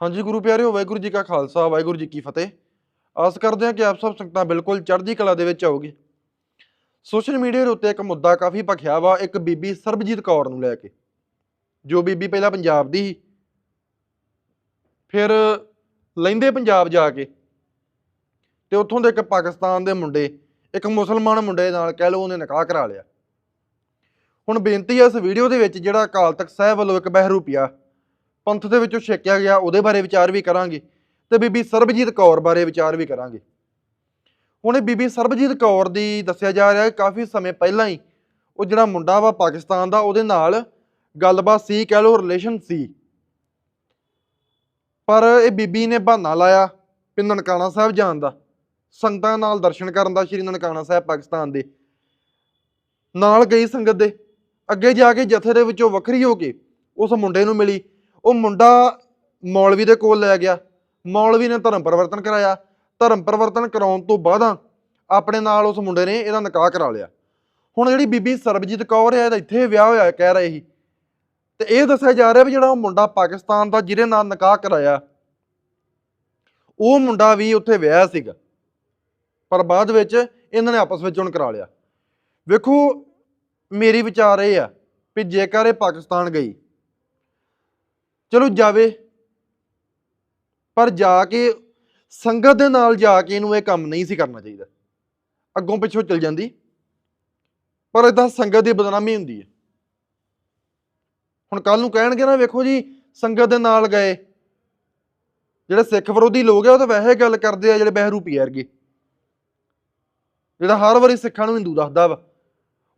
ਹਾਂਜੀ ਗੁਰੂ ਪਿਆਰਿਓ, ਵਾਹਿਗੁਰੂ ਜੀ ਕਾ ਖਾਲਸਾ, ਵਾਹਿਗੁਰੂ ਜੀ ਕੀ ਫਤਿਹ। ਆਸ ਕਰਦੇ ਹਾਂ ਕਿ ਆਪ ਸਭ ਸੰਗਤਾਂ ਬਿਲਕੁਲ ਚੜ੍ਹਦੀ ਕਲਾ ਦੇ ਵਿੱਚ ਆਓਗੇ ਸੋਸ਼ਲ ਮੀਡੀਆ ਦੇ ਉੱਤੇ ਇੱਕ ਮੁੱਦਾ ਕਾਫੀ ਭਖਿਆ ਵਾ, ਇੱਕ ਬੀਬੀ ਸਰਬਜੀਤ ਕੌਰ ਨੂੰ ਲੈ ਕੇ, ਜੋ ਬੀਬੀ ਪਹਿਲਾਂ ਪੰਜਾਬ ਦੀ ਸੀ। ਫਿਰ ਲੈਂਦੇ ਪੰਜਾਬ ਜਾ ਕੇ, ਤੇ ਉੱਥੋਂ ਦੇ ਇੱਕ ਪਾਕਿਸਤਾਨ ਦੇ ਮੁੰਡੇ, ਇੱਕ ਮੁਸਲਮਾਨ ਮੁੰਡੇ ਨਾਲ ਕਹਿ ਲਓ ਉਹਨੇ ਨਿਕਾਹ ਕਰਾ ਲਿਆ। ਹੁਣ ਬੇਨਤੀ ਹੈ ਇਸ ਵੀਡੀਓ ਦੇ ਵਿੱਚ ਜਿਹੜਾ ਅਕਾਲ ਤਖਤ ਸਾਹਿਬ ਵੱਲੋਂ ਇੱਕ ਬਹਿਰੂਪੀਆ ਪੰਥ ਦੇ ਵਿੱਚੋਂ ਛੇਕਿਆ ਗਿਆ, ਉਹਦੇ ਬਾਰੇ ਵਿਚਾਰ ਵੀ ਕਰਾਂਗੇ ਤੇ ਬੀਬੀ ਸਰਬਜੀਤ ਕੌਰ ਬਾਰੇ ਵਿਚਾਰ ਵੀ ਕਰਾਂਗੇ। ਹੁਣ ਇਹ ਬੀਬੀ ਸਰਬਜੀਤ ਕੌਰ ਦੀ ਦੱਸਿਆ ਜਾ ਰਿਹਾ ਹੈ ਕਾਫੀ ਸਮੇਂ ਪਹਿਲਾਂ ਹੀ ਉਹ ਜਿਹੜਾ ਮੁੰਡਾ ਵਾ ਪਾਕਿਸਤਾਨ ਦਾ, ਉਹਦੇ ਨਾਲ ਗੱਲਬਾਤ ਸੀ, ਕਹਿ ਲਓ ਰਿਲੇਸ਼ਨ ਸੀ। ਪਰ ਇਹ ਬੀਬੀ ਨੇ ਬਹਾਨਾ ਲਾਇਆ ਕਿ ਨਨਕਾਣਾ ਸਾਹਿਬ ਜਾਣ ਦਾ, ਸੰਗਤਾਂ ਨਾਲ ਦਰਸ਼ਨ ਕਰਨ ਦਾ ਸ਼੍ਰੀ ਨਨਕਾਣਾ ਸਾਹਿਬ ਪਾਕਿਸਤਾਨ ਦੇ। ਨਾਲ ਗਈ ਸੰਗਤ ਦੇ, ਅੱਗੇ ਜਾ ਕੇ ਜਥੇ ਦੇ ਵਿੱਚੋਂ ਵੱਖਰੀ ਹੋ ਕੇ ਉਸ ਮੁੰਡੇ ਨੂੰ ਮਿਲੀ ਉਹ ਮੁੰਡਾ ਮੌਲਵੀ ਦੇ ਕੋਲ ਲੈ ਗਿਆ। ਮੌਲਵੀ ਨੇ ਧਰਮ ਪਰਿਵਰਤਨ ਕਰਾਇਆ। ਧਰਮ ਪਰਿਵਰਤਨ ਕਰਾਉਣ ਤੋਂ ਬਾਅਦ ਆਪਣੇ ਨਾਲ ਉਸ ਮੁੰਡੇ ਨੇ ਇਹਦਾ ਨਿਕਾਹ ਕਰਾ ਲਿਆ। ਹੁਣ ਜਿਹੜੀ ਬੀਬੀ ਸਰਬਜੀਤ ਕੌਰ ਹੈ ਇਹਦਾ ਇੱਥੇ ਵਿਆਹ ਹੋਇਆ ਕਹਿ ਰਹੇ ਸੀ। ਤੇ ਇਹ ਦੱਸਿਆ ਜਾ ਰਿਹਾ ਵੀ ਜਿਹੜਾ ਉਹ ਮੁੰਡਾ ਪਾਕਿਸਤਾਨ ਦਾ ਜਿਹਦੇ ਨਾਲ ਨਿਕਾਹ ਕਰਾਇਆ, ਉਹ ਮੁੰਡਾ ਵੀ ਉੱਥੇ ਵਿਆਹ ਸੀਗਾ। ਪਰ ਬਾਅਦ ਵਿੱਚ ਇਹਨਾਂ ਨੇ ਆਪਸ ਵਿੱਚ ਹੁਣ ਕਰਾ ਲਿਆ। ਵੇਖੋ, ਮੇਰੀ ਵਿਚਾਰ ਇਹ ਆ ਵੀ ਜੇਕਰ ਇਹ ਪਾਕਿਸਤਾਨ ਗਈ ਚਲੋ ਜਾਵੇ। ਪਰ ਜਾ ਕੇ ਸੰਗਤ ਦੇ ਨਾਲ ਜਾ ਕੇ ਇਹਨੂੰ ਇਹ ਕੰਮ ਨਹੀਂ ਸੀ ਕਰਨਾ ਚਾਹੀਦਾ। ਅੱਗੋਂ ਪਿੱਛੋਂ ਚਲ ਜਾਂਦੀ। ਪਰ ਇਦਾਂ ਸੰਗਤ ਦੀ ਬਦਨਾਮੀ ਹੁੰਦੀ ਹੈ। ਹੁਣ ਕੱਲ ਨੂੰ ਕਹਿਣਗੇ ਨਾ, ਵੇਖੋ ਜੀ, ਸੰਗਤ ਦੇ ਨਾਲ ਗਏ। ਜਿਹੜੇ ਸਿੱਖ ਵਿਰੋਧੀ ਲੋਕ ਆ, ਉਹ ਤਾਂ ਵੈਸੇ ਗੱਲ ਕਰਦੇ ਆ, ਜਿਹੜੇ ਬਹਿਰੂਪੀ ਵਰਗੇ ਜਿਹੜਾ ਹਰ ਵਾਰੀ ਸਿੱਖਾਂ ਨੂੰ ਹਿੰਦੂ ਦੱਸਦਾ ਵਾ,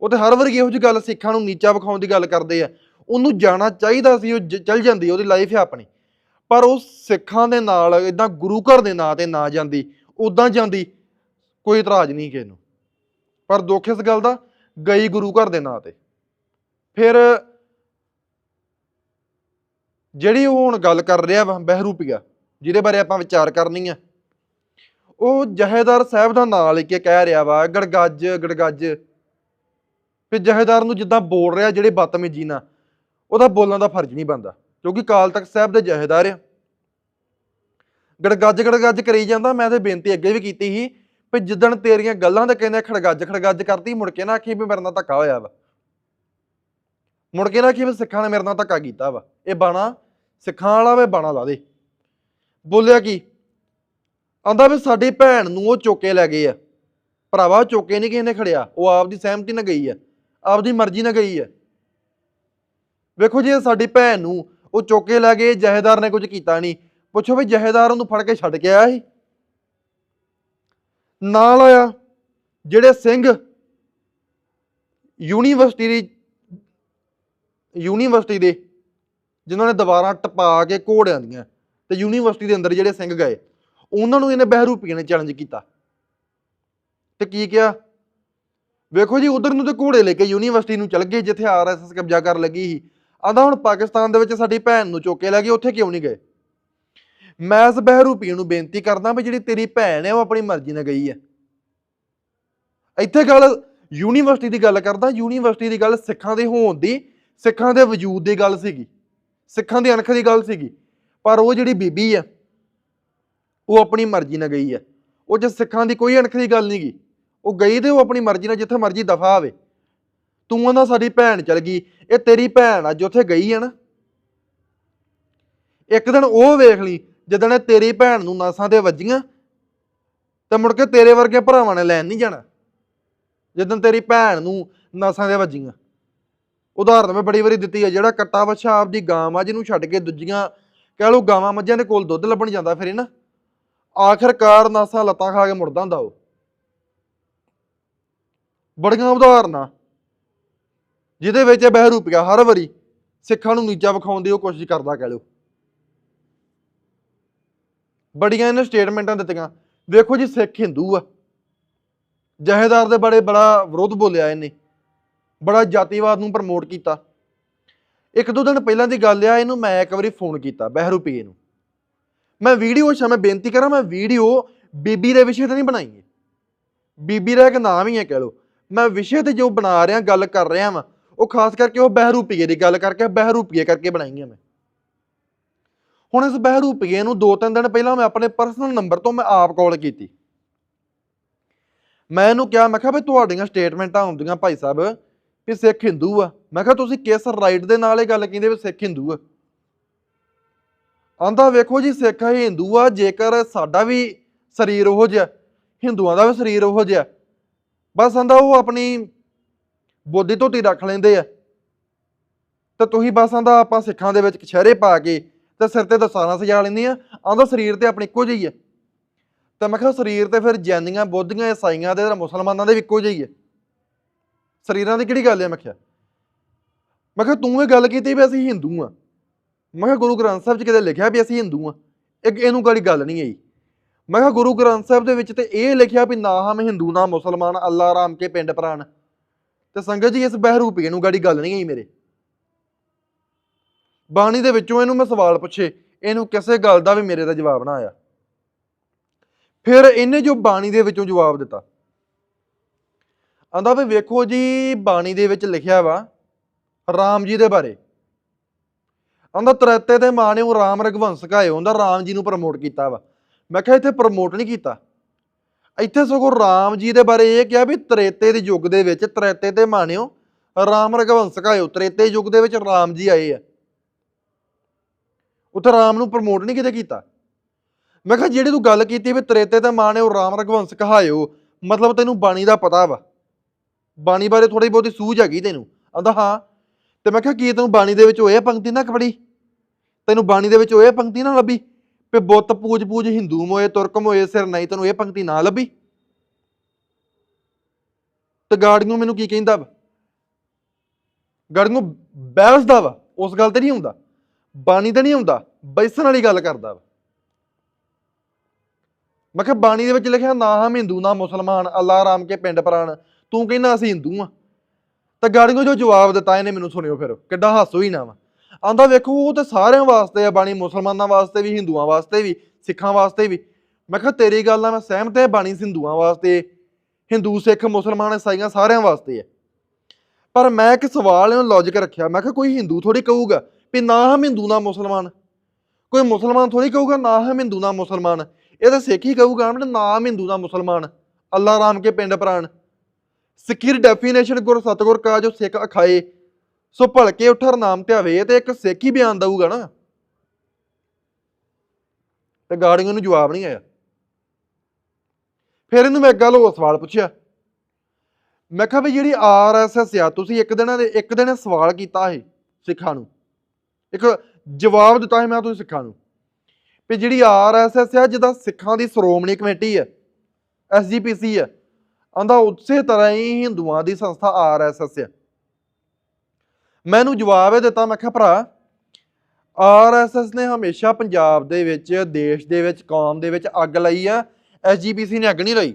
ਉਹ ਤੇ ਹਰ ਵਾਰੀ ਇਹੋ ਜਿਹੀ ਗੱਲ ਸਿੱਖਾਂ ਨੂੰ ਨੀਚਾ ਵਿਖਾਉਣ ਦੀ ਗੱਲ ਕਰਦੇ ਆ। ਉਹਨੂੰ ਜਾਣਾ ਚਾਹੀਦਾ ਸੀ, ਉਹ ਜ- ਚੱਲ ਜਾਂਦੀ, ਉਹਦੀ ਲਾਈਫ ਹੈ ਆਪਣੀ। ਪਰ ਉਹ ਸਿੱਖਾਂ ਦੇ ਨਾਲ ਇਦਾਂ ਗੁਰੂ ਘਰ ਦੇ ਨਾਂ ਤੇ ਨਾ ਜਾਂਦੀ ਉਦਾਂ ਜਾਂਦੀ, ਕੋਈ ਇਤਰਾਜ਼ ਨਹੀਂ ਕਿਸੇ ਨੂੰ। ਪਰ ਦੁੱਖ ਇਸ ਗੱਲ ਦਾ, ਗਈ ਗੁਰੂ ਘਰ ਦੇ ਨਾਂ ਤੇ। ਫਿਰ ਜਿਹੜੀ ਉਹ ਹੁਣ ਗੱਲ ਕਰ ਰਿਹਾ ਵਾ, ਬਹਿਰੂਪੀਆ, ਜਿਹਦੇ ਬਾਰੇ ਆਪਾਂ ਵਿਚਾਰ ਕਰਨੀ ਆ, ਉਹ ਜਹੇਦਾਰ ਸਾਹਿਬ ਦਾ ਨਾਂ ਲੈ ਕੇ ਕਹਿ ਰਿਹਾ ਵਾ, ਗੜਗੱਜ ਗੜਗੱਜ। ਫਿਰ ਜਹੇਦਾਰ ਨੂੰ ਜਿੱਦਾਂ ਬੋਲ ਰਿਹਾ, ਜਿਹੜੇ ਬਦਤਮੀਜੀ ਨਾਲ। ਉਹਦਾ ਬੋਲਣ ਦਾ ਫਰਜ਼ ਨਹੀਂ ਬਣਦਾ, ਕਿਉਂਕਿ ਕਾਲ ਤਖਤ ਸਾਹਿਬ ਦੇ ਜਹੇਦਾਰ ਆ। ਗੜਗੱਜ ਗੜਗੱਜ ਕਰੀ ਜਾਂਦਾ, ਮੈਂ ਤੇ ਬੇਨਤੀ ਅੱਗੇ ਵੀ ਕੀਤੀ ਸੀ ਵੀ ਜਿੱਦਣ ਤੇਰੀਆਂ ਗੱਲਾਂ ਦੇ ਕਹਿੰਦੇ ਖੜਗੱਜ ਖੜਗੱਜ ਕਰਤੀ, ਮੁੜ ਕੇ ਨਾ ਆਖੀ ਵੀ ਮੇਰੇ ਨਾਲ ਧੱਕਾ ਹੋਇਆ ਵਾ। ਮੁੜ ਕੇ ਨਾ ਆਖੀ ਵੀ ਸਿੱਖਾਂ ਨੇ ਮੇਰੇ ਨਾਲ ਧੱਕਾ ਕੀਤਾ ਵਾ। ਇਹ ਬਾਣਾ ਸਿੱਖਾਂ ਵਾਲਾ ਵੇ ਬਾਣਾ ਲਾ ਦੇ। ਬੋਲਿਆ ਕੀ? ਆਂਦਾ ਵੀ ਸਾਡੀ ਭੈਣ ਨੂੰ ਉਹ ਚੋਕੇ ਲੈ ਗਏ ਆ। ਭਰਾਵਾ, ਚੋਕੇ ਨਹੀਂ ਕਿਸੇ ਨੇ ਖੜਿਆ। ਉਹ ਆਪਦੀ ਸਹਿਮਤੀ ਨਾਲ ਗਈ ਆ। ਆਪਦੀ ਮਰਜ਼ੀ ਨਾਲ ਗਈ ਆ। ਵੇਖੋ ਜੇ ਸਾਡੀ ਭੈਣ ਨੂੰ ਉਹ ਚੁੱਕ ਕੇ ਲੈ ਗਏ, ਜਹੇਦਾਰ ਨੇ ਕੁਝ ਕੀਤਾ ਨਹੀਂ। ਪੁੱਛੋ ਵੀ ਜਹੇਦਾਰ ਉਹਨੂੰ ਫੜ ਕੇ ਛੱਡ ਕੇ ਆਇਆ ਸੀ? ਨਾਲ ਆਇਆ, ਜਿਹੜੇ ਸਿੰਘ ਯੂਨੀਵਰਸਿਟੀ ਦੀ ਯੂਨੀਵਰਸਿਟੀ ਦੇ, ਜਿਨ੍ਹਾਂ ਨੇ ਦੁਬਾਰਾ ਟਪਾ ਕੇ ਘੋੜਿਆਂ ਦੀਆਂ, ਤੇ ਯੂਨੀਵਰਸਿਟੀ ਦੇ ਅੰਦਰ ਜਿਹੜੇ ਸਿੰਘ ਗਏ, ਉਹਨਾਂ ਨੂੰ ਇਹਨੇ ਬਹਿਰੂਪੀਆਂ ਨੇ ਚੈਲੰਜ ਕੀਤਾ। ਤੇ ਕੀ ਕਿਹਾ? ਵੇਖੋ ਜੀ, ਉਧਰ ਨੂੰ ਤੇ ਘੋੜੇ ਲੈ ਕੇ ਯੂਨੀਵਰਸਿਟੀ ਨੂੰ ਚਲ ਗਏ, ਜਿੱਥੇ ਆਰਐਸਐਸ ਕਬਜ਼ਾ ਕਰ ਲੱਗੀ ਸੀ। ਆਂਦਾ ਹੁਣ ਪਾਕਿਸਤਾਨ ਦੇ ਵਿੱਚ ਸਾਡੀ ਭੈਣ ਨੂੰ ਚੁੱਕ ਕੇ ਲੈ ਗਏ ਉੱਥੇ ਕਿਉਂ ਨਹੀਂ ਗਏ? ਮੈਂ ਇਸ ਬਹਿਰੂਪੀ ਨੂੰ ਬੇਨਤੀ ਕਰਦਾ ਵੀ ਜਿਹੜੀ ਤੇਰੀ ਭੈਣ ਹੈ, ਉਹ ਆਪਣੀ ਮਰਜ਼ੀ ਨਾਲ ਗਈ ਹੈ। ਇੱਥੇ ਗੱਲ ਯੂਨੀਵਰਸਿਟੀ ਦੀ ਗੱਲ ਕਰਦਾ, ਯੂਨੀਵਰਸਿਟੀ ਦੀ ਗੱਲ ਸਿੱਖਾਂ ਦੇ ਹੋਣ ਦੀ, ਸਿੱਖਾਂ ਦੇ ਵਜੂਦ ਦੀ ਗੱਲ ਸੀਗੀ, ਸਿੱਖਾਂ ਦੀ ਅਣਖ ਦੀ ਗੱਲ ਸੀਗੀ, ਪਰ ਉਹ ਜਿਹੜੀ ਬੀਬੀ ਆ ਉਹ ਆਪਣੀ ਮਰਜ਼ੀ ਨਾਲ ਗਈ ਹੈ। ਉਹ ਜੇ ਸਿੱਖਾਂ ਦੀ ਕੋਈ ਅਣਖ ਦੀ ਗੱਲ ਨਹੀਂ ਗਈ ਉਹ ਗਈ ਤੇ ਉਹ ਆਪਣੀ ਮਰਜ਼ੀ ਨਾਲ ਜਿੱਥੇ ਮਰਜ਼ੀ ਦਫਾ ਆਵੇ। ਤੂੰ ਉਹਨਾਂ ਸਾਡੀ ਭੈਣ ਚਲ ਗਈ, ਇਹ ਤੇਰੀ ਭੈਣ ਅੱਜ ਉੱਥੇ ਗਈ ਹੈ ਨਾ। ਇੱਕ ਦਿਨ ਉਹ ਵੇਖ ਲਈ ਜਦੋਂ ਇਹ ਤੇਰੀ ਭੈਣ ਨੂੰ ਨਾਸਾਂ ਤੇ ਵੱਜੀਆਂ, ਤੇ ਮੁੜ ਕੇ ਤੇਰੇ ਵਰਗੇ ਭਰਾਵਾਂ ਨੇ ਲੈਣ ਨਹੀਂ ਜਾਣਾ। ਜਦੋਂ ਤੇਰੀ ਭੈਣ ਨੂੰ ਨਾਸਾਂ ਤੇ ਵੱਜੀਆਂ। ਉਦਾਹਰਨ ਮੈਂ ਬੜੀ ਵਾਰੀ ਦਿੱਤੀ ਹੈ ਜਿਹੜਾ ਕੱਟਾ ਵੱਛਾ ਆਪਦੀ ਗਾਂ ਆ ਜਿਹਨੂੰ ਛੱਡ ਕੇ ਦੂਜੀਆਂ, ਕਹਿ ਲਓ ਗਾਵਾਂ ਮੱਝਾਂ ਦੇ ਕੋਲ ਦੁੱਧ ਲੱਭਣ ਜਾਂਦਾ ਫਿਰ ਨਾ, ਆਖਰਕਾਰ ਨਾਸਾਂ ਲੱਤਾਂ ਖਾ ਕੇ ਮੁੜਦਾ ਹੁੰਦਾ ਉਹ। ਬੜੀਆਂ ਉਦਾਹਰਨਾਂ। ਜਿਹਦੇ ਵਿੱਚ ਇਹ ਬਹਿਰੂ ਪਿਆ, ਹਰ ਵਾਰੀ ਸਿੱਖਾਂ ਨੂੰ ਨੀਚਾ ਵਿਖਾਉਣ ਦੀ ਉਹ ਕੋਸ਼ਿਸ਼ ਕਰਦਾ, ਕਹਿ ਲਓ। ਬੜੀਆਂ ਇਹਨੇ ਸਟੇਟਮੈਂਟਾਂ ਦਿੱਤੀਆਂ। ਵੇਖੋ ਜੀ, ਸਿੱਖ ਹਿੰਦੂ ਆ। ਜਹੇਦਾਰ ਦੇ ਬੜੇ, ਬੜਾ ਵਿਰੋਧ ਬੋਲਿਆ ਇਹਨੇ। ਬੜਾ ਜਾਤੀਵਾਦ ਨੂੰ ਪ੍ਰਮੋਟ ਕੀਤਾ। ਇੱਕ ਦੋ ਦਿਨ ਪਹਿਲਾਂ ਦੀ ਗੱਲ ਆ, ਇਹਨੂੰ ਮੈਂ ਇੱਕ ਵਾਰੀ ਫੋਨ ਕੀਤਾ ਬਹਿਰੂਪੀਏ ਨੂੰ ਮੈਂ ਵੀਡੀਓ ਸ਼ਾ ਮੈਂ ਬੇਨਤੀ ਕਰਾਂ, ਮੈਂ ਵੀਡੀਓ ਬੀਬੀ ਦੇ ਵਿਸ਼ੇ ਤੇ ਨਹੀਂ ਬਣਾਈ ਹੈ। ਬੀਬੀ ਦਾ ਇੱਕ ਨਾਮ ਹੀ ਹੈ, ਕਹਿ ਲਓ। ਮੈਂ ਵਿਸ਼ੇ ਤੇ ਜੋ ਬਣਾ ਰਿਹਾ, ਗੱਲ ਕਰ ਰਿਹਾ ਵਾਂ ਉਹ ਖਾਸ ਕਰਕੇ ਉਹ ਬਹਿਰੂਪੀਏ ਦੀ ਗੱਲ ਕਰਕੇ ਬਹਿਰੂਪੀਏ ਕਰਕੇ ਬਣਾਈਆਂ ਮੈਂ। ਹੁਣ ਇਸ ਬਹਿਰੂਪੀਏ ਨੂੰ ਦੋ ਤਿੰਨ ਦਿਨ ਪਹਿਲਾਂ ਮੈਂ ਆਪਣੇ ਪਰਸਨਲ ਨੰਬਰ ਤੋਂ ਮੈਂ ਆਪ ਕਾਲ ਕੀਤੀ। ਮੈਂ ਇਹਨੂੰ ਕਿਹਾ, ਮੈਂ ਕਿਹਾ ਵੀ ਤੁਹਾਡੀਆਂ ਸਟੇਟਮੈਂਟਾਂ ਆਉਂਦੀਆਂ ਭਾਈ ਸਾਹਿਬ ਵੀ ਸਿੱਖ ਹਿੰਦੂ ਆ। ਮੈਂ ਕਿਹਾ, ਤੁਸੀਂ ਕਿਸ ਰਾਈਟ ਦੇ ਨਾਲ ਇਹ ਗੱਲ ਕਹਿੰਦੇ ਵੀ ਸਿੱਖ ਹਿੰਦੂ ਆ? ਆਂਦਾ, ਵੇਖੋ ਜੀ, ਸਿੱਖ ਹੈ ਹਿੰਦੂ ਆ, ਜੇਕਰ ਸਾਡਾ ਵੀ ਸਰੀਰ ਉਹੋ ਜਿਹਾ, ਹਿੰਦੂਆਂ ਦਾ ਵੀ ਸਰੀਰ ਉਹੋ ਜਿਹਾ। ਬਸ ਆਂਦਾ, ਉਹ ਆਪਣੀ ਬੋਦੀ ਧੋਤੀ ਰੱਖ ਲੈਂਦੇ ਆ। ਤੇ ਤੁਸੀਂ ਬਸ ਆਂਦਾ ਆਪਾਂ ਸਿੱਖਾਂ ਦੇ ਵਿੱਚ ਕਛਹਿਰੇ ਪਾ ਕੇ ਤੇ ਸਿਰ ਤੇ ਦਸਾਰਾਂ ਸਜਾ ਲੈਂਦੀਆਂ ਆਂਦਾ ਸਰੀਰ ਤੇ ਆਪਣੇ ਇੱਕੋ ਜਿਹੀ ਹੈ ਤਾਂ ਮੈਂ ਕਿਹਾ ਸਰੀਰ ਤੇ ਫਿਰ ਜੈਨੀਆਂ, ਬੋਧੀਆਂ, ਈਸਾਈਆਂ ਦੇ ਤੇ ਮੁਸਲਮਾਨਾਂ ਦੇ ਵੀ ਇੱਕੋ ਜਿਹੀ ਹੈ ਸਰੀਰਾਂ ਦੀ ਕਿਹੜੀ ਗੱਲ ਹੈ ਮੈਂ ਕਿਹਾ? ਮੈਂ ਕਿਹਾ ਤੂੰ ਇਹ ਗੱਲ ਕੀਤੀ ਵੀ ਅਸੀਂ ਹਿੰਦੂ ਆ। ਮੈਂ ਕਿਹਾ ਗੁਰੂ ਗ੍ਰੰਥ ਸਾਹਿਬ 'ਚ ਕਿਤੇ ਲਿਖਿਆ ਵੀ ਅਸੀਂ ਹਿੰਦੂ ਆ। ਇੱਕ ਇਹਨੂੰ ਗਾੜੀ ਗੱਲ ਨਹੀਂ ਆਈ। ਮੈਂ ਕਿਹਾ ਗੁਰੂ ਗ੍ਰੰਥ ਸਾਹਿਬ ਦੇ ਵਿੱਚ ਤੇ ਇਹ ਲਿਖਿਆ ਵੀ ਨਾ ਹਮ ਹਿੰਦੂ, ਨਾ ਮੁਸਲਮਾਨ, ਅੱਲਾ ਰਾਮ ਕੇ ਪਿੰਡ ਪ੍ਰਾਨ ਤੇ ਸੰਗਤ ਜੀ, ਇਸ ਬਹਿਰੂਪੀ ਨੂੰ ਗਾੜੀ ਗੱਲ ਨਹੀਂ ਆਈ ਮੇਰੇ। ਬਾਣੀ ਦੇ ਵਿੱਚੋਂ ਇਹਨੂੰ ਮੈਂ ਸਵਾਲ ਪੁੱਛੇ, ਇਹਨੂੰ ਕਿਸੇ ਗੱਲ ਦਾ ਵੀ ਮੇਰੇ ਦਾ ਜਵਾਬ ਨਾ ਆਇਆ। ਫਿਰ ਇਹਨੇ ਜੋ ਬਾਣੀ ਦੇ ਵਿੱਚੋਂ ਜਵਾਬ ਦਿੱਤਾ। ਆਂਦਾ ਵੀ ਵੇਖੋ ਜੀ, ਬਾਣੀ ਦੇ ਵਿੱਚ ਲਿਖਿਆ ਵਾ, ਰਾਮ ਜੀ ਦੇ ਬਾਰੇ। ਆਂਦਾ ਤਰੇਤੇ ਤੇ ਮਾਂ ਨੇ ਉਹ ਰਾਮ ਰਘਵੰਸ ਕਾਏ ਹੁੰਦਾ ਰਾਮ ਜੀ ਨੂੰ ਪ੍ਰਮੋਟ ਕੀਤਾ ਵਾ। ਮੈਂ ਕਿਹਾ ਇੱਥੇ ਪ੍ਰਮੋਟ ਨਹੀਂ ਕੀਤਾ। ਇੱਥੇ ਸਗੋਂ ਰਾਮ ਜੀ ਦੇ ਬਾਰੇ ਇਹ ਕਿਹਾ ਵੀ ਤਰੇਤੇ ਦੇ ਯੁੱਗ ਦੇ ਵਿੱਚ, ਤਰੇਤੇ ਤੇ ਮਾਣਿਓ, ਰਾਮ ਰਘਵੰਸ ਕਾਇਓ ਤਰੇਤੇ ਯੁੱਗ ਦੇ ਵਿੱਚ ਰਾਮ ਜੀ ਆਏ ਆ। ਉੱਥੇ ਰਾਮ ਨੂੰ ਪ੍ਰਮੋਟ ਨਹੀਂ ਕਿਤੇ ਕੀਤਾ। ਮੈਂ ਕਿਹਾ ਜਿਹੜੀ ਤੂੰ ਗੱਲ ਕੀਤੀ ਵੀ ਤਰੇਤੇ ਤੇ ਮਾਣਿਓ, ਰਾਮ ਰਘਵੰਸ ਕਹਾਇਓ ਮਤਲਬ ਤੈਨੂੰ ਬਾਣੀ ਦਾ ਪਤਾ ਵਾ। ਬਾਣੀ ਬਾਰੇ ਥੋੜੀ ਬਹੁਤੀ ਸੂਝ ਹੈਗੀ ਤੈਨੂੰ। ਆਂਦਾ, ਹਾਂ। ਤੇ ਮੈਂ ਕਿਹਾ ਕੀ ਤੈਨੂੰ ਬਾਣੀ ਦੇ ਵਿੱਚ ਹੋਏ ਪੰਕਤੀ ਨਾ ਪੜੀ ਤੈਨੂੰ ਬਾਣੀ ਦੇ ਵਿੱਚ ਹੋਏ ਪੰਕਤੀ ਨਾ ਲੱਭੀ? ਵੀ ਬੁੱਤ ਪੂਜ ਪੂਜ ਹਿੰਦੂ ਮੋਏ, ਤੁਰਕ ਮੋਏ, ਸਿਰ ਨਹੀਂ ਤੈਨੂੰ ਇਹ ਪੰਕਤੀ ਨਾ ਲੱਭੀ। ਤੇ ਗਾੜੀਆਂ ਮੈਨੂੰ ਕੀ ਕਹਿੰਦਾ ਵਾ? ਗਾੜੀਆਂ ਬਹਿਸਦਾ ਵਾ, ਉਸ ਗੱਲ ਤੇ ਨਹੀਂ ਹੁੰਦਾ ਬਾਣੀ ਤੇ ਨਹੀਂ ਹੁੰਦਾ ਬੈਸਣ ਵਾਲੀ ਗੱਲ ਕਰਦਾ ਵਾ। ਮੈਂ ਕਿਹਾ ਬਾਣੀ ਦੇ ਵਿੱਚ ਲਿਖਿਆ, ਨਾ ਹਮ ਹਿੰਦੂ, ਨਾ ਮੁਸਲਮਾਨ ਅੱਲਾ ਰਾਮ ਕੇ ਪਿੰਡ ਪ੍ਰਾਨ ਤੂੰ ਕਹਿੰਦਾ ਅਸੀਂ ਹਿੰਦੂ ਆ। ਤਾਂ ਗਾੜੀਆਂ ਜੋ ਜਵਾਬ ਦਿੱਤਾ, ਇਹਨੇ ਮੈਨੂੰ ਸੁਣਿਓ ਫਿਰ, ਕਿੱਡਾ ਹਾਸੋ ਹੀ ਨਾ ਵਾ। ਆਂਦਾ ਵੇਖੋ, ਉਹ ਤੇ ਸਾਰਿਆਂ ਵਾਸਤੇ ਆ ਬਾਣੀ, ਮੁਸਲਮਾਨਾਂ ਵਾਸਤੇ ਵੀ, ਹਿੰਦੂਆਂ ਵਾਸਤੇ ਵੀ, ਸਿੱਖਾਂ ਵਾਸਤੇ ਵੀ। ਮੈਂ ਕਿਹਾ, ਤੇਰੀ ਗੱਲ ਨਾਲ ਮੈਂ ਸਹਿਮਤ ਹੈ, ਬਾਣੀ ਹਿੰਦੂਆਂ ਵਾਸਤੇ, ਹਿੰਦੂ, ਸਿੱਖ, ਮੁਸਲਮਾਨ ਈਸਾਈਆਂ ਸਾਰਿਆਂ ਵਾਸਤੇ ਹੈ ਪਰ ਮੈਂ ਇੱਕ ਸਵਾਲ ਇਹਨੂੰ ਲੌਜੀਕ ਰੱਖਿਆ, ਮੈਂ ਕਿਹਾ, ਕੋਈ ਹਿੰਦੂ ਥੋੜੀ ਕਹੂਗਾ ਵੀ ਨਾ ਹਮ ਹਿੰਦੂ, ਨਾ ਮੁਸਲਮਾਨ? ਕੋਈ ਮੁਸਲਮਾਨ ਥੋੜੀ ਕਹੂਗਾ, ਨਾ ਹਮ ਹਿੰਦੂ, ਨਾ ਮੁਸਲਮਾਨ? ਇਹ ਤਾਂ ਸਿੱਖ ਹੀ ਕਹੂਗਾ ਨਾ ਹਿੰਦੂ, ਨਾ ਮੁਸਲਮਾਨ। ਅੱਲਾ ਰਾਮ ਕੇ ਪਿੰਡ ਪ੍ਰਾਨ ਸਿੱਖੀ ਦੀ ਡੈਫੀਨੇਸ਼ਨ ਗੁਰ ਸਤਗੁਰ ਕਾ ਜੋ ਸਿੱਖ ਅਖਾਏ ਸੋ ਭਲਕੇ ਉਠਰ ਨਾਮ ਤੇ ਆਵੇ ਤੇ ਇੱਕ ਸਿੱਖ ਹੀ ਬਿਆਨ ਦਊਗਾ ਨਾ। ਤੇ ਗਾੜੀਆਂ ਨੂੰ ਜਵਾਬ ਨਹੀਂ ਆਇਆ। ਫਿਰ ਇਹਨੂੰ ਮੈਂ ਇੱਕ ਗੱਲ ਹੋਰ ਸਵਾਲ ਪੁੱਛਿਆ। ਮੈਂ ਕਿਹਾ ਵੀ ਜਿਹੜੀ ਆਰਐਸਐਸ ਆ, ਤੁਸੀਂ ਇੱਕ ਦਿਨ ਦੇ, ਇੱਕ ਦਿਨ ਸਵਾਲ ਕੀਤਾ ਸੀ ਸਿੱਖਾਂ ਨੂੰ। ਇੱਕ ਜਵਾਬ ਦਿੱਤਾ ਸੀ ਮੈਂ ਤੁਸੀਂ ਸਿੱਖਾਂ ਨੂੰ। ਵੀ ਜਿਹੜੀ ਆਰਐਸਐਸ ਆ, ਜਿਹਦਾ ਸਿੱਖਾਂ ਦੀ ਸ਼੍ਰੋਮਣੀ ਕਮੇਟੀ ਹੈ ਐਸਜੀਪੀਸੀ ਹੈ ਆਂਦਾ ਉਸੇ ਤਰ੍ਹਾਂ ਹੀ ਹਿੰਦੂਆਂ ਦੀ ਸੰਸਥਾ ਆਰਐਸਐਸ ਆ। ਮੈਨੂੰ ਜਵਾਬ ਇਹ ਦਿੱਤਾ, ਮੈਂ ਕਿਹਾ, ਭਰਾ ਆਰਐਸਐਸ ਨੇ ਹਮੇਸ਼ਾ ਪੰਜਾਬ ਦੇ ਵਿੱਚ, ਦੇਸ਼ ਦੇ ਵਿੱਚ, ਕੌਮ ਦੇ ਵਿੱਚ ਅੱਗ ਲਾਈ ਆ ਐਸਜੀਪੀਸੀ ਨੇ ਅੱਗ ਨਹੀਂ ਲਾਈ।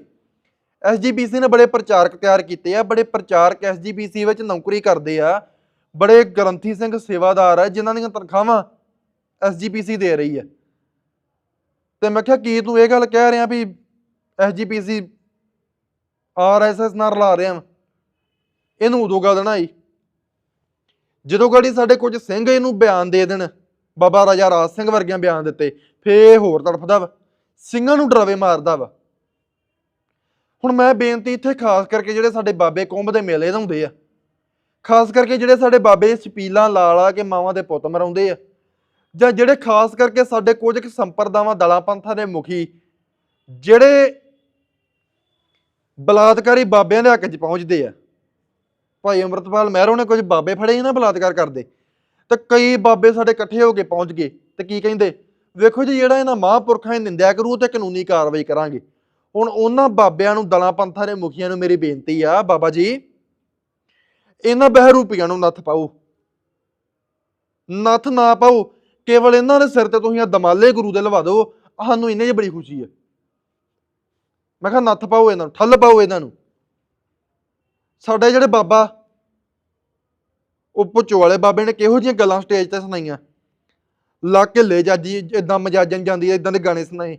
ਐਸਜੀਪੀਸੀ ਨੇ ਬੜੇ ਪ੍ਰਚਾਰਕ ਤਿਆਰ ਕੀਤੇ ਆ, ਬੜੇ ਪ੍ਰਚਾਰਕ ਐਸਜੀਪੀਸੀ ਵਿੱਚ ਨੌਕਰੀ ਕਰਦੇ ਆ, ਬੜੇ ਗ੍ਰੰਥੀ ਸਿੰਘ ਸੇਵਾਦਾਰ ਆ, ਜਿਨ੍ਹਾਂ ਦੀਆਂ ਤਨਖਾਹਾਂ ਐਸਜੀਪੀਸੀ ਦੇ ਰਹੀ ਹੈ ਤੇ ਮੈਂ ਕਿਹਾ, ਕੀ ਤੂੰ ਇਹ ਗੱਲ ਕਹਿ ਰਿਹਾ ਵੀ ਐਸਜੀਪੀਸੀ ਆਰਐਸਐਸ ਨਾਲ ਰਲਾ ਰਿਹਾ ਇਹਨੂੰ ਉਦੋਂ ਗੱਲ ਨਾ ਜਦੋਂ ਗਾੜੀ ਸਾਡੇ ਕੁਝ ਸਿੰਘ ਇਹਨੂੰ ਬਿਆਨ ਦੇ ਦੇਣ, ਬਾਬਾ ਰਾਜਾ ਰਾਜ ਸਿੰਘ ਵਰਗਿਆਂ ਬਿਆਨ ਦਿੱਤੇ ਫੇ ਹੋਰ ਤੜਫਦਾ ਵਾ, ਸਿੰਘਾਂ ਨੂੰ ਡਰਾਵੇ ਮਾਰਦਾ ਵਾ। ਹੁਣ ਮੈਂ ਬੇਨਤੀ ਇੱਥੇ ਖਾਸ ਕਰਕੇ ਜਿਹੜੇ ਸਾਡੇ ਬਾਬੇ ਕੁੰਭ ਦੇ ਮੇਲੇ ਹੁੰਦੇ ਆ, ਖਾਸ ਕਰਕੇ ਜਿਹੜੇ ਸਾਡੇ ਬਾਬੇ ਛਪੀਲਾਂ ਲਾਲਾ ਕੇ ਮਾਵਾਂ ਦੇ ਪੁੱਤ ਮਰਾਉਂਦੇ ਆ, ਜਾਂ ਜਿਹੜੇ ਖਾਸ ਕਰਕੇ ਸਾਡੇ ਕੁਝ ਕੁ ਸੰਪਰਦਾਵਾਂ ਦਲਾਂ ਪੰਥਾਂ ਦੇ ਮੁਖੀ, ਜਿਹੜੇ ਬਲਾਤਕਾਰੀ ਬਾਬਿਆਂ ਦੇ ਹੱਕ 'ਚ ਪਹੁੰਚਦੇ ਆ ਭਾਈ ਅੰਮ੍ਰਿਤਪਾਲ ਮਹਿਰੋ ਨੇ ਕੁਝ ਬਾਬੇ ਫੜੇ ਸੀ ਨਾ ਬਲਾਤਕਾਰ ਕਰਦੇ। ਤੇ ਕਈ ਬਾਬੇ ਸਾਡੇ ਇਕੱਠੇ ਹੋ ਕੇ ਪਹੁੰਚ ਗਏ। ਤੇ ਕੀ ਕਹਿੰਦੇ? ਵੇਖੋ ਜੀ, ਜਿਹੜਾ ਇਹਨਾਂ ਮਹਾਂਪੁਰਖਾਂ ਦੀ ਨਿੰਦਿਆ ਕਰੂ ਤੇ ਕਾਨੂੰਨੀ ਕਾਰਵਾਈ ਕਰਾਂਗੇ। ਹੁਣ ਉਹਨਾਂ ਬਾਬਿਆਂ ਨੂੰ, ਦਲਾਂ ਪੰਥਾਂ ਦੇ ਮੁਖੀਆਂ ਨੂੰ ਮੇਰੀ ਬੇਨਤੀ ਆ, ਬਾਬਾ ਜੀ, ਇਹਨਾਂ ਬਹਿਰੂਪੀਆਂ ਨੂੰ ਨੱਥ ਪਾਓ। ਨੱਥ ਨਾ ਪਾਓ। ਕੇਵਲ ਇਹਨਾਂ ਦੇ ਸਿਰ ਤੇ ਤੁਸੀਂ ਆ ਦਮਾਲੇ ਗੁਰੂ ਦੇ ਲਵਾ ਦਿਓ। ਸਾਨੂੰ ਇਹਨੇ 'ਚ ਬੜੀ ਖੁਸ਼ੀ ਹੈ ਮੈਂ ਕਿਹਾ ਨੱਥ ਪਾਓ ਇਹਨਾਂ ਨੂੰ, ਠੱਲ ਪਾਓ ਇਹਨਾਂ ਨੂੰ। ਸਾਡੇ ਜਿਹੜੇ ਬਾਬਾ, ਉਹ ਪੁੱਚੋ ਵਾਲੇ ਬਾਬੇ ਨੇ ਕਿਹੋ ਜਿਹੀਆਂ ਗੱਲਾਂ ਸਟੇਜ ਤੇ ਸੁਣਾਈਆਂ? ਲਾ ਕੇ ਲੈ ਜਾਜੀ ਇਦਾਂ ਮਜਾਜਨ ਜਾਂਦੀ ਐ ਇਦਾਂ ਦੇ ਗਾਣੇ ਸੁਣਾਏ।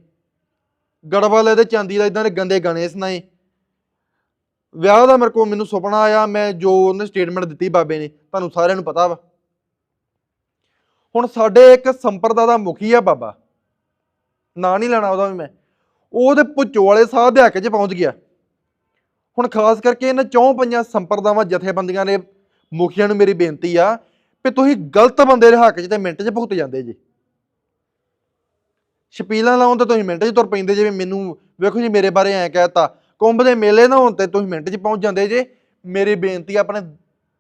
ਗੜਵਾਲੇ ਦੇ ਚਾਂਦੀ ਦਾ ਇਦਾਂ ਦੇ ਗੰਦੇ ਗਾਣੇ ਸੁਣਾਏ। ਵਿਆਹ ਦਾ ਮੇਰੇ ਕੋਲ ਮੈਨੂੰ ਸੁਪਨਾ ਆਇਆ, ਮੈਂ ਜੋ ਉਹਨੇ ਸਟੇਟਮੈਂਟ ਦਿੱਤੀ ਬਾਬੇ ਨੇ, ਤੁਹਾਨੂੰ ਸਾਰਿਆਂ ਨੂੰ ਪਤਾ ਵਾ। ਹੁਣ ਸਾਡੇ ਇੱਕ ਸੰਪਰਦਾ ਦਾ ਮੁਖੀ ਆ ਬਾਬਾ। ਨਾਂ ਨਹੀਂ ਲੈਣਾ ਉਹਦਾ ਵੀ ਮੈਂ। ਉਹਦੇ ਪੁੱਚੋ ਵਾਲੇ ਸਾਹ ਦੇ ਹੱਕ 'ਚ ਪਹੁੰਚ ਗਿਆ। ਹੁਣ ਖਾਸ ਕਰਕੇ ਇਹਨਾਂ ਚੌਂ ਪੰਜਾਂ ਸੰਪਰਦਾਵਾਂ ਜਥੇਬੰਦੀਆਂ ਦੇ ਮੁਖੀਆਂ ਨੂੰ ਮੇਰੀ ਬੇਨਤੀ ਆ ਵੀ ਤੁਸੀਂ ਗਲਤ ਬੰਦੇ ਦੇ ਹੱਕ 'ਚ ਤੇ ਮਿੰਟ 'ਚ ਭੁਗਤ ਜਾਂਦੇ ਜੀ। ਸ਼ਪੀਲਾਂ ਲਾਉਣ ਤੇ ਤੁਸੀਂ ਮਿੰਟ 'ਚ ਤੁਰ ਪੈਂਦੇ ਜਿਵੇਂ ਮੈਨੂੰ ਵੇਖੋ ਜੀ ਮੇਰੇ ਬਾਰੇ ਐਂ ਕਹਿਤਾ ਕੁੰਭ ਦੇ ਮੇਲੇ ਨਾ ਹੋਣ ਤੇ ਤੁਸੀਂ ਮਿੰਟ 'ਚ ਪਹੁੰਚ ਜਾਂਦੇ ਜੇ। ਮੇਰੀ ਬੇਨਤੀ ਆਪਣੇ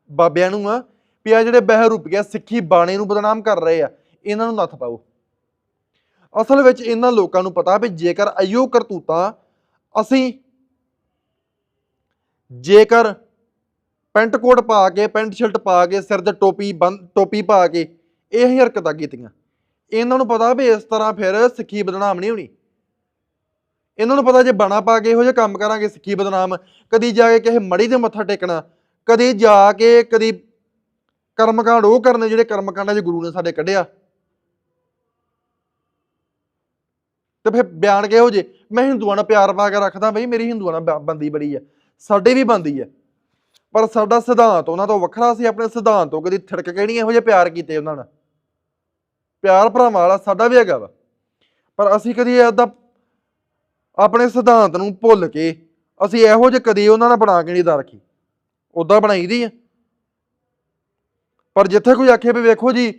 ਬਾਬਿਆਂ ਨੂੰ ਆ ਵੀ ਆ ਜਿਹੜੇ ਬਹਿਰੂਪੀਆ ਸਿੱਖੀ ਬਾਣੇ ਨੂੰ ਬਦਨਾਮ ਕਰ ਰਹੇ ਆ, ਇਹਨਾਂ ਨੂੰ ਨੱਥ ਪਾਓ। ਅਸਲ ਵਿੱਚ ਇਹਨਾਂ ਲੋਕਾਂ ਨੂੰ ਪਤਾ ਵੀ ਜੇਕਰ ਅਯੋ ਕਰਤੂਤਾਂ ਅਸੀਂ ਜੇਕਰ ਪੈਂਟ ਕੋਟ ਪਾ ਕੇ, ਪੈਂਟ ਸ਼ਰਟ ਪਾ ਕੇ, ਸਿਰ ਤੇ ਟੋਪੀ ਬੰਨ, ਟੋਪੀ ਪਾ ਕੇ ਇਹ ਹੀ ਹਰਕਤਾਂ ਕੀਤੀਆਂ। ਇਹਨਾਂ ਨੂੰ ਪਤਾ ਵੀ ਇਸ ਤਰ੍ਹਾਂ ਫਿਰ ਸਿੱਖੀ ਬਦਨਾਮ ਨਹੀਂ ਹੋਣੀ। ਇਹਨਾਂ ਨੂੰ ਪਤਾ ਜੇ ਬਾਣਾ ਪਾ ਕੇ ਇਹੋ ਜਿਹੇ ਕੰਮ ਕਰਾਂਗੇ ਸਿੱਖੀ ਬਦਨਾਮ, ਕਦੀ ਜਾ ਕੇ ਕਿਸੇ ਮੜੀ ਦੇ ਮੱਥਾ ਟੇਕਣਾ, ਕਦੀ ਜਾ ਕੇ ਕਦੀ ਕਰਮਕਾਂਡ ਉਹ ਕਰਨੇ ਜਿਹੜੇ ਕਰਮਕਾਂਡਾਂ 'ਚ ਗੁਰੂ ਨੇ ਸਾਡੇ ਕੱਢਿਆ। ਤੇ ਫਿਰ ਬਿਆਨ ਕਿਹੋ ਜੇ ਮੈਂ ਹਿੰਦੂਆਂ ਨਾਲ ਪਿਆਰ ਪਾ ਕੇ ਰੱਖਦਾ ਬਈ, ਮੇਰੀ ਹਿੰਦੂਆਂ ਨਾਲ ਬੰਦੀ ਬੜੀ ਆ। ਸਾਡੇ ਵੀ ਬੰਦੀ ਹੈ। ਪਰ ਸਾਡਾ ਸਿਧਾਂਤ ਉਹਨਾਂ ਤੋਂ ਵੱਖਰਾ ਸੀ, ਆਪਣੇ ਸਿਧਾਂਤ ਤੋਂ ਕਦੀ ਥਿੜਕ ਕੇ ਨਹੀਂ ਇਹੋ ਜਿਹੇ ਪਿਆਰ ਕੀਤੇ ਉਹਨਾਂ ਨਾਲ ਪਿਆਰ ਭਰਾਵਾਂ ਵਾਲਾ ਸਾਡਾ ਵੀ ਹੈਗਾ ਵਾ। ਪਰ ਅਸੀਂ ਕਦੀ ਏਦਾਂ ਆਪਣੇ ਸਿਧਾਂਤ ਨੂੰ ਭੁੱਲ ਕੇ ਅਸੀਂ ਇਹੋ ਜਿਹੇ ਕਦੀ ਉਹਨਾਂ ਨਾਲ ਬਣਾ ਕੇ ਨਹੀਂ ਦਾ ਰੱਖੀ। ਉਦਾਂ ਬਣਾਈ ਦੀ ਆ। ਪਰ ਜਿੱਥੇ ਕੋਈ ਆਖੇ ਵੀ ਵੇਖੋ ਜੀ,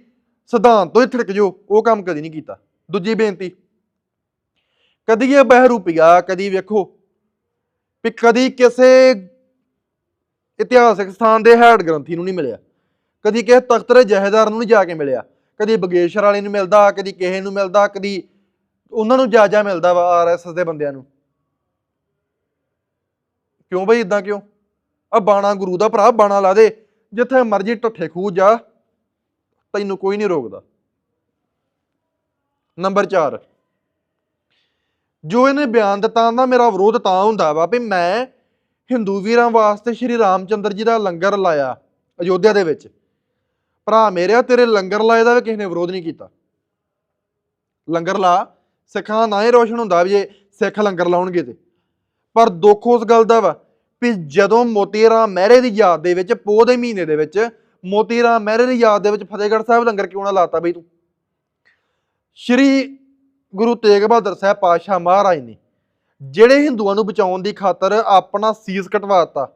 ਸਿਧਾਂਤ ਤੋਂ ਹੀ ਥਿੜਕ ਜੋ, ਉਹ ਕੰਮ ਕਦੀ ਨਹੀਂ ਕੀਤਾ। ਦੂਜੀ ਬੇਨਤੀ, ਕਦੀ ਇਹ ਬਹਿਰੂਪੀਆ ਕਦੀ ਵੇਖੋ ਵੀ ਕਦੀ ਕਿਸੇ ਇਤਿਹਾਸਿਕ ਸਥਾਨ ਦੇ ਹੈਡ ਗ੍ਰੰਥੀ ਨੂੰ ਨਹੀਂ ਮਿਲਿਆ। ਕਦੀ ਕਿਸੇ ਤਖਤ ਦੇ ਜਹੇਦਾਰ ਨੂੰ ਨਹੀਂ ਜਾ ਕੇ ਮਿਲਿਆ। ਕਦੀ ਬਗੇਸ਼ਰ ਵਾਲੇ ਨੂੰ ਮਿਲਦਾ, ਕਦੀ ਕਿਸੇ ਨੂੰ ਮਿਲਦਾ, ਕਦੀ ਉਹਨਾਂ ਨੂੰ ਜਾਜਾ ਮਿਲਦਾ ਵਾ ਆਰਐਸਐਸ ਦੇ ਬੰਦਿਆਂ ਨੂੰ। ਕਿਉਂ ਬਈ ਇਦਾਂ ਕਿਉਂ? ਆ ਬਾਣਾ ਗੁਰੂ ਦਾ ਭਰਾ ਬਾਣਾ ਲਾ ਦੇ, ਜਿੱਥੇ ਮਰਜ਼ੀ ਢੱਠੇ ਖੂਹ ਜਾ, ਤੈਨੂੰ ਕੋਈ ਨਹੀਂ ਰੋਕਦਾ। ਨੰਬਰ 4 ਜੋ ਇਹਨੇ ਬਿਆਨ ਦਿੱਤਾ ਨਾ, ਮੇਰਾ ਵਿਰੋਧ ਤਾਂ ਹੁੰਦਾ ਵਾ ਵੀ ਮੈਂ ਹਿੰਦੂ ਵੀਰਾਂ ਵਾਸਤੇ ਸ਼੍ਰੀ ਰਾਮਚੰਦਰ ਜੀ ਦਾ ਲੰਗਰ ਲਾਇਆ ਅਯੋਧਿਆ ਦੇ ਵਿੱਚ। ਭਰਾ ਮੇਰਿਆ, ਤੇਰੇ ਲੰਗਰ ਲਾਏ ਦਾ ਵੀ ਕਿਸੇ ਨੇ ਵਿਰੋਧ ਨਹੀਂ ਕੀਤਾ। ਲੰਗਰ ਲਾ, ਸਿੱਖਾਂ ਦਾ ਨਾ ਹੀ ਰੋਸ਼ਨ ਹੁੰਦਾ ਵੀ ਜੇ ਸਿੱਖ ਲੰਗਰ ਲਾਉਣਗੇ ਤੇ। ਪਰ ਦੁੱਖ ਉਸ ਗੱਲ ਦਾ ਵਾ ਵੀ ਜਦੋਂ ਮੋਤੀ ਰਾਮ ਮਹਿਰੇ ਦੀ ਯਾਦ ਦੇ ਵਿੱਚ, ਪੋਹ ਦੇ ਮਹੀਨੇ ਦੇ ਵਿੱਚ ਮੋਤੀ ਰਾਮ ਮਹਿਰੇ ਦੀ ਯਾਦ ਦੇ ਵਿੱਚ ਫਤਿਹਗੜ੍ਹ ਸਾਹਿਬ ਲੰਗਰ ਕਿਉਂ ਨਾ ਲਾਤਾ ਬਈ ਤੂੰ? ਸ਼੍ਰੀ ਗੁਰੂ ਤੇਗ ਬਹਾਦਰ ਸਾਹਿਬ ਪਾਤਸ਼ਾਹ ਮਹਾਰਾਜ ਨੇ, ਜਿਹੜੇ ਹਿੰਦੂਆਂ ਨੂੰ ਬਚਾਉਣ ਦੀ ਖਾਤਰ ਆਪਣਾ ਸੀਸ ਕਟਵਾਤਾ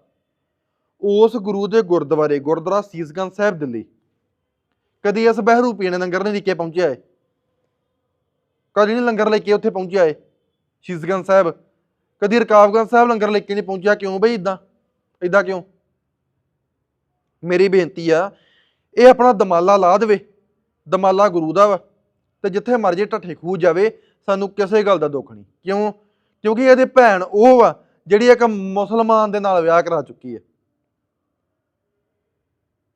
ਉਸ ਗੁਰੂ ਦੇ ਗੁਰਦੁਆਰੇ, ਗੁਰਦੁਆਰਾ ਸੀਸਗੰਜ ਸਾਹਿਬ ਦਿੱਲੀ। ਕਦੀ ਇਸ ਬਹਿਰੂਪੀ ਨੇ ਲੰਗਰ ਨਹੀਂ ਲੈ ਕੇ ਪਹੁੰਚਿਆ ਏ ਕਦੀ ਨਹੀਂ ਲੰਗਰ ਲੈ ਕੇ ਉੱਥੇ ਪਹੁੰਚਿਆ ਏ ਸੀਸਗੰਜ ਸਾਹਿਬ? ਕਦੀ ਰਕਾਬਗੰਜ ਸਾਹਿਬ ਲੰਗਰ ਲੈ ਕੇ ਨਹੀਂ ਪਹੁੰਚਿਆ? ਕਿਉਂ ਬਈ ਇਦਾਂ ਇਦਾਂ ਕਿਉਂ? ਮੇਰੀ ਬੇਨਤੀ ਆ, ਇਹ ਆਪਣਾ ਦਮਾਲਾ ਲਾ ਦੇਵੇ, ਦਮਾਲਾ ਗੁਰੂ ਦਾ ਵਾ। ਤੇ ਜਿੱਥੇ ਮਰਜ਼ੀ ਢੱਠੇ ਖੂਹ ਜਾਵੇ, ਸਾਨੂੰ ਕਿਸੇ ਗੱਲ ਦਾ ਦੁੱਖ ਨਹੀਂ। ਕਿਉਂ? ਕਿਉਂਕਿ ਇਹਦੇ ਭੈਣ ਉਹ ਵਾ ਜਿਹੜੀ ਇੱਕ ਮੁਸਲਮਾਨ ਦੇ ਨਾਲ ਵਿਆਹ ਕਰਾ ਚੁੱਕੀ ਹੈ।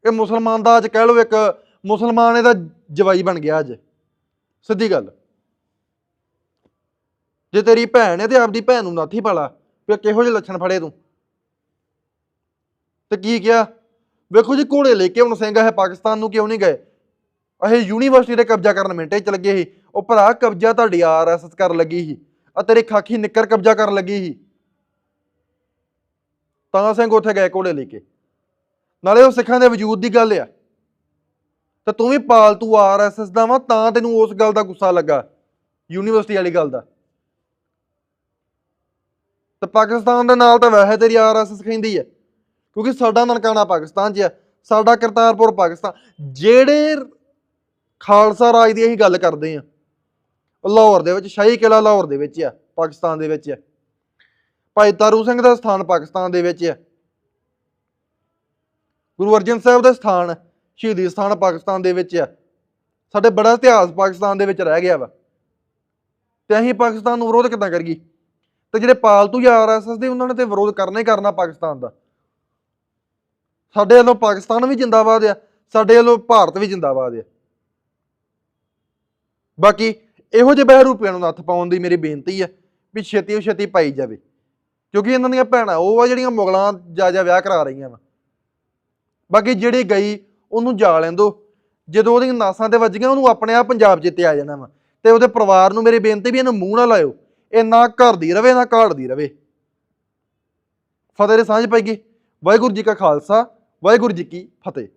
ਇਹ ਮੁਸਲਮਾਨ ਦਾ ਅੱਜ ਕਹਿ ਲਓ ਇੱਕ ਮੁਸਲਮਾਨ ਇਹਦਾ ਜਵਾਈ ਬਣ ਗਿਆ ਅੱਜ। ਸਿੱਧੀ ਗੱਲ। ਜੇ ਤੇਰੀ ਭੈਣ ਹੈ ਤੇ ਆਪਦੀ ਭੈਣ ਨੂੰ ਨਾਥੀ ਪਾਲਾ, ਵੀ ਕਿਹੋ ਜਿਹੇ ਲੱਛਣ ਫੜੇ ਤੂੰ? ਤੇ ਕੀ ਕਿਹਾ? ਵੇਖੋ ਜੀ ਘੋੜੇ ਲੈ ਕੇ ਹੁਣ ਸਿੰਘ ਹੈ, ਪਾਕਿਸਤਾਨ ਨੂੰ ਕਿਉਂ ਨਹੀਂ ਗਏ? ਇਹ ਯੂਨੀਵਰਸਿਟੀ ਤੇ ਕਬਜ਼ਾ ਕਰਨ ਮਿੰਟੇ ਚ ਲੱਗੇ ਸੀ। ਉਹ ਭਰਾ ਕਬਜ਼ਾ ਤੁਹਾਡੀ ਆਰਐਸਐਸ ਕਰਨ ਲੱਗੀ ਸੀ ਆ ਤੇਰੇ ਖਾਕੀ ਨਿੱਕਰ ਕਬਜ਼ਾ ਕਰਨ ਲੱਗੀ ਸੀ। ਤਾਂ ਸਿੰਘ ਉੱਥੇ ਗਏ ਘੋੜੇ ਲੈ ਕੇ। ਨਾਲੇ ਉਹ ਸਿੱਖਾਂ ਦੇ ਵਜੂਦ ਦੀ ਗੱਲ ਆ। ਤੇ ਤੂੰ ਵੀ ਪਾਲਤੂ ਆਰਐਸਐਸ ਦਾ ਵਾ, ਤਾਂ ਤੈਨੂੰ ਉਸ ਗੱਲ ਦਾ ਗੁੱਸਾ ਲੱਗਾ, ਯੂਨੀਵਰਸਿਟੀ ਵਾਲੀ ਗੱਲ ਦਾ। ਤੇ ਪਾਕਿਸਤਾਨ ਦੇ ਨਾਲ ਤਾਂ ਵੈਸੇ ਤੇਰੀ ਆਰਐਸਐਸ ਕਹਿੰਦੀ ਹੈ ਕਿਉਂਕਿ ਸਾਡਾ ਨਨਕਾਣਾ ਪਾਕਿਸਤਾਨ 'ਚ ਆ, ਸਾਡਾ ਕਰਤਾਰਪੁਰ ਪਾਕਿਸਤਾਨ। ਜਿਹੜੇ ਖਾਲਸਾ ਰਾਜ ਦੀ ਅਸੀਂ ਗੱਲ ਕਰਦੇ ਆ। ਲਾਹੌਰ ਦੇ ਵਿੱਚ, ਸ਼ਾਹੀ ਕਿਲਾ ਲਾਹੌਰ ਦੇ ਵਿੱਚ ਆ, ਪਾਕਿਸਤਾਨ ਦੇ ਵਿੱਚ ਆ। ਭਾਈ ਤਾਰੂ ਸਿੰਘ ਦਾ ਸਥਾਨ ਪਾਕਿਸਤਾਨ ਦੇ ਵਿੱਚ ਆ। ਗੁਰੂ ਅਰਜਨ ਸਾਹਿਬ ਦਾ ਸਥਾਨ, ਸ਼ਹੀਦੀ ਸਥਾਨ ਪਾਕਿਸਤਾਨ ਦੇ ਵਿੱਚ ਆ। ਸਾਡੇ ਬੜਾ ਇਤਿਹਾਸ ਪਾਕਿਸਤਾਨ ਦੇ ਵਿੱਚ ਰਹਿ ਗਿਆ ਵਾ। ਤੇ ਅਸੀਂ ਪਾਕਿਸਤਾਨ ਨੂੰ ਵਿਰੋਧ ਕਿੱਦਾਂ ਕਰੀਏ? ਤੇ ਜਿਹੜੇ ਪਾਲਤੂ ਆਰਐਸਐਸ ਦੇ, ਉਹਨਾਂ ਨੇ ਤੇ ਵਿਰੋਧ ਕਰਨਾ ਹੀ ਕਰਨਾ ਪਾਕਿਸਤਾਨ ਦਾ। ਸਾਡੇ ਵੱਲੋਂ ਪਾਕਿਸਤਾਨ ਵੀ ਜਿੰਦਾਬਾਦ ਆ, ਸਾਡੇ ਵੱਲੋਂ ਭਾਰਤ ਵੀ ਜਿੰਦਾਬਾਦ ਆ। ਬਾਕੀ ਇਹੋ ਜਿਹੇ ਬਹਿਰੂਪਿਆਂ ਨੂੰ ਨੱਥ ਪਾਉਣ ਦੀ ਮੇਰੀ ਬੇਨਤੀ ਹੈ ਵੀ ਛੇਤੀ ਛੇਤੀ ਪਾਈ ਜਾਵੇ। ਕਿਉਂਕਿ ਇਹਨਾਂ ਦੀਆਂ ਭੈਣਾਂ, ਉਹ ਆ ਜਿਹੜੀਆਂ ਮੁਗਲਾਂ ਜਾ ਜਾ ਵਿਆਹ ਕਰਾ ਰਹੀਆਂ ਵਾ। ਬਾਕੀ ਜਿਹੜੀ ਗਈ, ਉਹਨੂੰ ਜਾ ਲੈਂਦੋ ਜਦੋਂ ਉਹਦੀਆਂ ਨਾਸਾਂ ਤੇ ਵੱਜ ਗਈਆਂ, ਉਹਨੂੰ ਆਪਣੇ ਆਪ ਪੰਜਾਬ ਜਿੱਤੇ ਆ ਜਾਣਾ ਵਾ। ਤੇ ਉਹਦੇ ਪਰਿਵਾਰ ਨੂੰ ਮੇਰੀ ਬੇਨਤੀ ਵੀ ਇਹਨੂੰ ਮੂੰਹ ਨਾ ਲਾਇਓ। ਇਹ ਨਾ ਘਰ ਦੀ ਰਵੇ, ਨਾ ਘਾੜ ਦੀ ਰਵੇ। ਫਤਿਹ ਦੇ ਸਾਂਝ ਪਏਗੀ ਵਾਹਿਗੁਰੂ ਜੀ ਕਾ ਖਾਲਸਾ, ਵਾਹਿਗੁਰੂ ਜੀ ਕੀ ਫਤਿਹ।